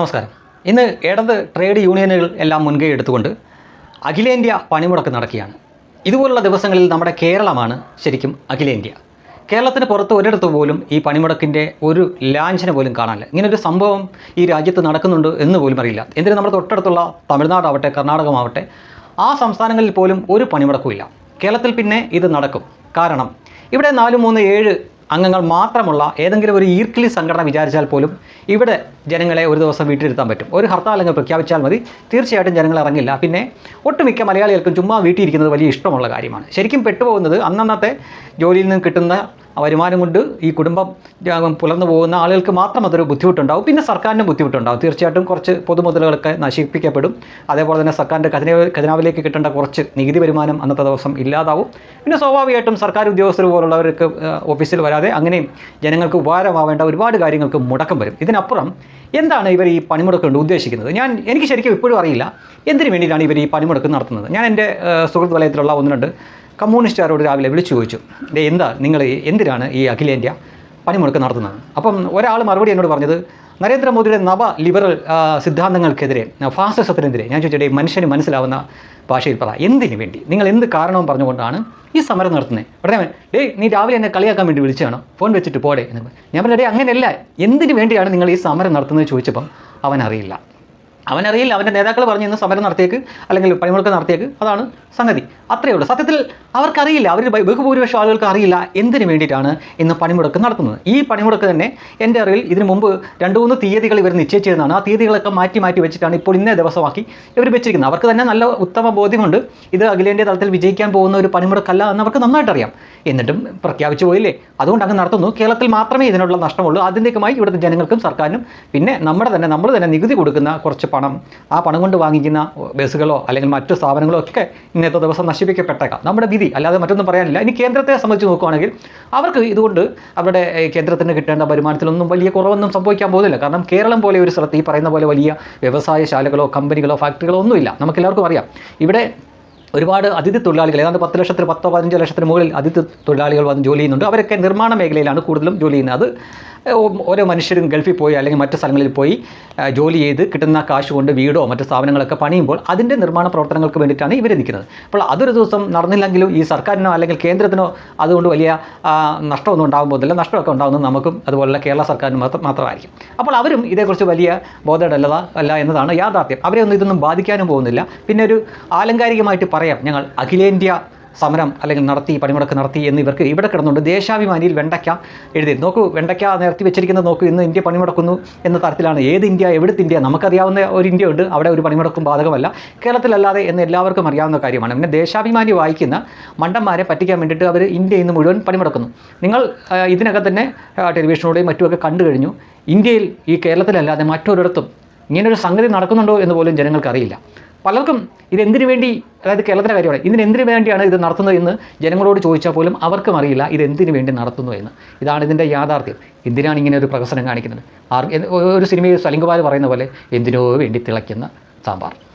നമസ്കാരം. ഇന്ന് ഇടത് ട്രേഡ് യൂണിയനുകൾ എല്ലാം മുൻകൈ എടുത്തുകൊണ്ട് അഖിലേന്ത്യാ പണിമുടക്ക് നടക്കുകയാണ്. ഇതുപോലുള്ള ദിവസങ്ങളിൽ നമ്മുടെ കേരളമാണ് ശരിക്കും അഖിലേന്ത്യ. കേരളത്തിന് പുറത്ത് ഒരിടത്ത് പോലും ഈ പണിമുടക്കിന്റെ ഒരു ലാഞ്ചന പോലും കാണാനില്ല. ഇങ്ങനൊരു സംഭവം ഈ രാജ്യത്ത് നടക്കുന്നുണ്ട് എന്ന് പോലും അറിയില്ല. എന്തിനും നമ്മുടെ തൊട്ടടുത്തുള്ള തമിഴ്നാടാവട്ടെ കർണാടകമാവട്ടെ ആ സംസ്ഥാനങ്ങളിൽ പോലും ഒരു പണിമുടക്കുമില്ല. കേരളത്തിൽ പിന്നെ ഇത് നടക്കും. കാരണം ഇവിടെ നാല് മൂന്ന് ഏഴ് അംഗങ്ങൾ മാത്രമുള്ള ഏതെങ്കിലും ഒരു ഈർക്കിലി സംഘടന വിചാരിച്ചാൽ പോലും ഇവിടെ ജനങ്ങളെ ഒരു ദിവസം വീട്ടിലിരുത്താൻ പറ്റും. ഒരു ഹർത്താൽ അങ്ങ് പ്രഖ്യാപിച്ചാൽ മതി. തീർച്ചയായിട്ടും ജനങ്ങൾ ഇറങ്ങില്ല. പിന്നെ ഒട്ടുമിക്ക മലയാളികൾക്കും ചുമ്മാ വീട്ടിലിരിക്കുന്നത് വലിയ ഇഷ്ടമുള്ള കാര്യമാണ്. ശരിക്കും പെട്ടുപോകുന്നത് അന്നന്നത്തെ ജോലിയിൽ നിന്ന് കിട്ടുന്ന വരുമാനം കൊണ്ട് ഈ കുടുംബം ആ, പുലർന്നു പോകുന്ന ആളുകൾക്ക് മാത്രം അതൊരു ബുദ്ധിമുട്ടുണ്ടാവും. പിന്നെ സർക്കാരിനും ബുദ്ധിമുട്ടുണ്ടാവും. തീർച്ചയായിട്ടും കുറച്ച് പൊതുമുതലുകളൊക്കെ നശിപ്പിക്കപ്പെടും. അതേപോലെ തന്നെ സർക്കാരിന്റെ ഖജനാവ് ഖജനാവിലേക്ക് കിട്ടേണ്ട കുറച്ച് നികുതി വരുമാനം അന്നത്തെ ദിവസം ഇല്ലാതാവും. പിന്നെ സ്വാഭാവികമായിട്ടും സർക്കാർ ഉദ്യോഗസ്ഥർ പോലുള്ളവർക്ക് ആ, ഓഫീസിൽ വരാതെ അങ്ങനെയും ജനങ്ങൾക്ക് ഉപകാരമാവേണ്ട ഒരുപാട് കാര്യങ്ങൾക്ക് മുടക്കം വരും. ഇതിനപ്പുറം എന്താണ് ഇവർ ഈ പണിമുടക്ക് കൊണ്ട് ഉദ്ദേശിക്കുന്നത്? ഞാൻ എനിക്ക് ശരിക്കും ഇപ്പോഴും അറിയില്ല. എന്തിനു വേണ്ടിയിട്ടാണ് ഇവർ ഈ പണിമുടക്ക് നടത്തുന്നത്? ഞാൻ എന്റെ സുഹൃത്ത് വലയത്തിലുള്ള ഒന്ന് രണ്ട് കമ്മ്യൂണിസ്റ്റുകാരോട് രാവിലെ വിളിച്ചു ചോദിച്ചു എന്താ നിങ്ങൾ എന്തിനാണ് ഈ അഖിലേന്ത്യ പണിമുടക്ക് നടത്തുന്നത്? അപ്പം ഒരാൾ മറുപടി എന്നോട് പറഞ്ഞത് നരേന്ദ്രമോദിയുടെ നവ ലിബറൽ സിദ്ധാന്തങ്ങൾക്കെതിരെ ഫാസിസത്തിനെതിരെ ഞാൻ ചോദിച്ചിട്ട് മനുഷ്യന് മനസ്സിലാവുന്ന ഭാഷയിൽ പറ എന്തിനു വേണ്ടി? നിങ്ങൾ എന്ത് കാരണവും പറഞ്ഞുകൊണ്ടാണ് ഈ സമരം നടത്തുന്നത് ഉടനെ ഡേ നീ രാവിലെ എന്നെ കളിയാക്കാൻ വേണ്ടി വിളിച്ചാണോ ഫോൺ വെച്ചിട്ട് പോടെ. എന്ന്. ഞാൻ പറഞ്ഞു ഡേ അങ്ങനെയല്ല എന്തിനു വേണ്ടിയാണ് നിങ്ങൾ ഈ സമരം നടത്തുന്നത്? ചോദിച്ചപ്പം അവൻ അറിയില്ല അവനറിയില്ല അവന്റെ നേതാക്കൾ പറഞ്ഞു ഇന്ന് സമരം നടത്തിയേക്ക് അല്ലെങ്കിൽ പണിമുടക്ക് നടത്തിയേക്ക് അതാണ് സംഗതി. അത്രയേ ഉള്ളൂ. സത്യത്തിൽ അവർക്കറിയില്ല അവർ ബഹുഭൂരിപക്ഷം ആളുകൾക്ക് അറിയില്ല എന്തിനു വേണ്ടിയിട്ടാണ് ഇന്ന് പണിമുടക്ക് നടത്തുന്നത്. ഈ പണിമുടക്ക് തന്നെ എന്റെ അറിവിൽ ഇതിനു മുമ്പ് രണ്ട് മൂന്ന് തീയതികൾ ഇവർ നിശ്ചയിച്ചിരുന്നതാണ്. ആ തീയതികളൊക്കെ മാറ്റി മാറ്റി വെച്ചിട്ടാണ് ഇപ്പോൾ ഇന്നേ ദിവസമാക്കി ഇവർ വെച്ചിരിക്കുന്നത്. അവർക്ക് തന്നെ നല്ല ഉത്തമ ബോധ്യമുണ്ട്. ഇത് അഖിലേന്ത്യാ തലത്തിൽ വിജയിക്കാൻ പോകുന്ന ഒരു പണിമുടക്കല്ല എന്ന് അവർക്ക് നന്നായിട്ട് അറിയാം എന്നിട്ടും പ്രഖ്യാപിച്ചു പോയില്ലേ? അതുകൊണ്ട് അങ്ങ് നടത്തുന്നു. കേരളത്തിൽ മാത്രമേ ഇതിനുള്ള നഷ്ടമുള്ളൂ. ആത്യന്തികമായി ഇവിടുത്തെ ജനങ്ങൾക്കും സർക്കാരിനും പിന്നെ നമ്മുടെ തന്നെ നമ്മൾ തന്നെ നികുതി കൊടുക്കുന്ന കുറച്ച് പണം ആ പണം കൊണ്ട് വാങ്ങിക്കുന്ന ബസ്സുകളോ അല്ലെങ്കിൽ മറ്റു സ്ഥാപനങ്ങളോ ഒക്കെ ഇന്നത്തെ ദിവസം നശിപ്പിക്കപ്പെട്ടേക്കാം. നമ്മുടെ വിധി അല്ലാതെ മറ്റൊന്നും പറയാനില്ല. ഇനി കേന്ദ്രത്തെ സംബന്ധിച്ച് നോക്കുകയാണെങ്കിൽ അവർക്ക് ഇതുകൊണ്ട് അവരുടെ കേന്ദ്രത്തിന് കിട്ടേണ്ട വരുമാനത്തിലൊന്നും വലിയ കുറവൊന്നും സംഭവിക്കാൻ പോകുന്നില്ല. കാരണം കേരളം പോലെ ഒരു സ്ഥലത്ത് ഈ പറയുന്ന പോലെ വലിയ വ്യവസായശാലകളോ കമ്പനികളോ ഫാക്ടറികളോ ഒന്നുമില്ല. നമുക്കെല്ലാവർക്കും അറിയാം. ഇവിടെ ഒരുപാട് അതിഥി തൊഴിലാളികൾ ഏതാണ്ട് പത്ത് ലക്ഷത്തിന് പത്തോ പതിനഞ്ചോ ലക്ഷത്തിന് മുകളിൽ അതിഥി തൊഴിലാളികൾ വന്ന് ജോലി ചെയ്യുന്നുണ്ട്. അവരൊക്കെ നിർമ്മാണ മേഖലയിലാണ് കൂടുതലും ജോലി ചെയ്യുന്നത്. അത് ഓരോ മനുഷ്യരും ഗൾഫിൽ പോയി അല്ലെങ്കിൽ മറ്റു സ്ഥലങ്ങളിൽ പോയി ജോലി ചെയ്ത് കിട്ടുന്ന കാശ് കൊണ്ട് വീടോ മറ്റു സ്ഥാപനങ്ങളൊക്കെ പണിയുമ്പോൾ അതിന്റെ നിർമ്മാണ പ്രവർത്തനങ്ങൾക്ക് വേണ്ടിയിട്ടാണ് ഇവർ നിൽക്കുന്നത്. അപ്പോൾ അതൊരു ദിവസം നടന്നില്ലെങ്കിലും ഈ സർക്കാരിനോ അല്ലെങ്കിൽ കേന്ദ്രത്തിനോ അതുകൊണ്ട് വലിയ നഷ്ടമൊന്നും ഉണ്ടാകാൻ പോകുന്നില്ല. നഷ്ടമൊക്കെ ഉണ്ടാകുന്നത് നമുക്കും അതുപോലുള്ള കേരള സർക്കാരിന് മാത്രം മാത്രമായിരിക്കും. അപ്പോൾ അവരും ഇതേക്കുറിച്ച് വലിയ ബോധമല്ല അല്ല എന്നതാണ് യാഥാർത്ഥ്യം. അവരെ ഒന്നും ഇതൊന്നും ബാധിക്കാനും പോകുന്നില്ല. പിന്നെ ഒരു ആലങ്കാരികമായിട്ട് പറയാം. ഞങ്ങൾ അഖിലേന്ത്യാ സമരം അല്ലെങ്കിൽ നടത്തി പണിമുടക്ക് നടത്തി എന്ന് ഇവർക്ക് ഇവിടെ കിടന്നുണ്ട് ദേശാഭിമാനിയിൽ വെണ്ടയ്ക്ക എഴുതി നോക്കൂ വെണ്ടയ്ക്ക നിരത്തി വെച്ചിരിക്കുന്നത് നോക്കൂ ഇന്ന് ഇന്ത്യ പണിമുടക്കുന്നു എന്ന തരത്തിലാണ്. ഏത് ഇന്ത്യ എവിടുത്തെ ഇന്ത്യ? നമുക്കറിയാവുന്ന ഒരു ഇന്ത്യ ഉണ്ട്. അവിടെ ഒരു പണിമുടക്കും ബാധകമല്ല. കേരളത്തിലല്ലാതെ എന്ന് എല്ലാവർക്കും അറിയാവുന്ന കാര്യമാണ്. പിന്നെ ദേശാഭിമാനി വായിക്കുന്ന മണ്ടന്മാരെ പറ്റിക്കാൻ വേണ്ടിയിട്ട് അവർ ഇന്ത്യ ഇന്ന് മുഴുവൻ പണിമുടക്കുന്നു. നിങ്ങൾ ഇതിനകം തന്നെ ടെലിവിഷനിലൂടെയും മറ്റുമൊക്കെ കണ്ടു കഴിഞ്ഞു. ഇന്ത്യയിൽ ഈ കേരളത്തിലല്ലാതെ മറ്റൊരിടത്തും ഇങ്ങനൊരു സംഗതി നടക്കുന്നുണ്ടോ എന്ന് പോലും ജനങ്ങൾക്ക് അറിയില്ല. പലർക്കും ഇതെന്തിനു വേണ്ടി അതായത് കേരളത്തിലെ കാര്യമാണ് ഇതിന് എന്തിനു വേണ്ടിയാണ് ഇത് നടത്തുന്നത് എന്ന് ജനങ്ങളോട് ചോദിച്ചാൽ പോലും അവർക്കും അറിയില്ല ഇതെന്തിനു വേണ്ടി നടത്തുന്നു എന്ന്. ഇതാണ് ഇതിന്റെ യാഥാർത്ഥ്യം. എന്തിനാണ് ഇങ്ങനെ ഒരു പ്രകസനം കാണിക്കുന്നത്? ആർ ഒരു സിനിമയിൽ സലിംഗുപാൽ പറയുന്ന പോലെ എന്തിനോ വേണ്ടി തിളയ്ക്കുന്ന സാമ്പാർ.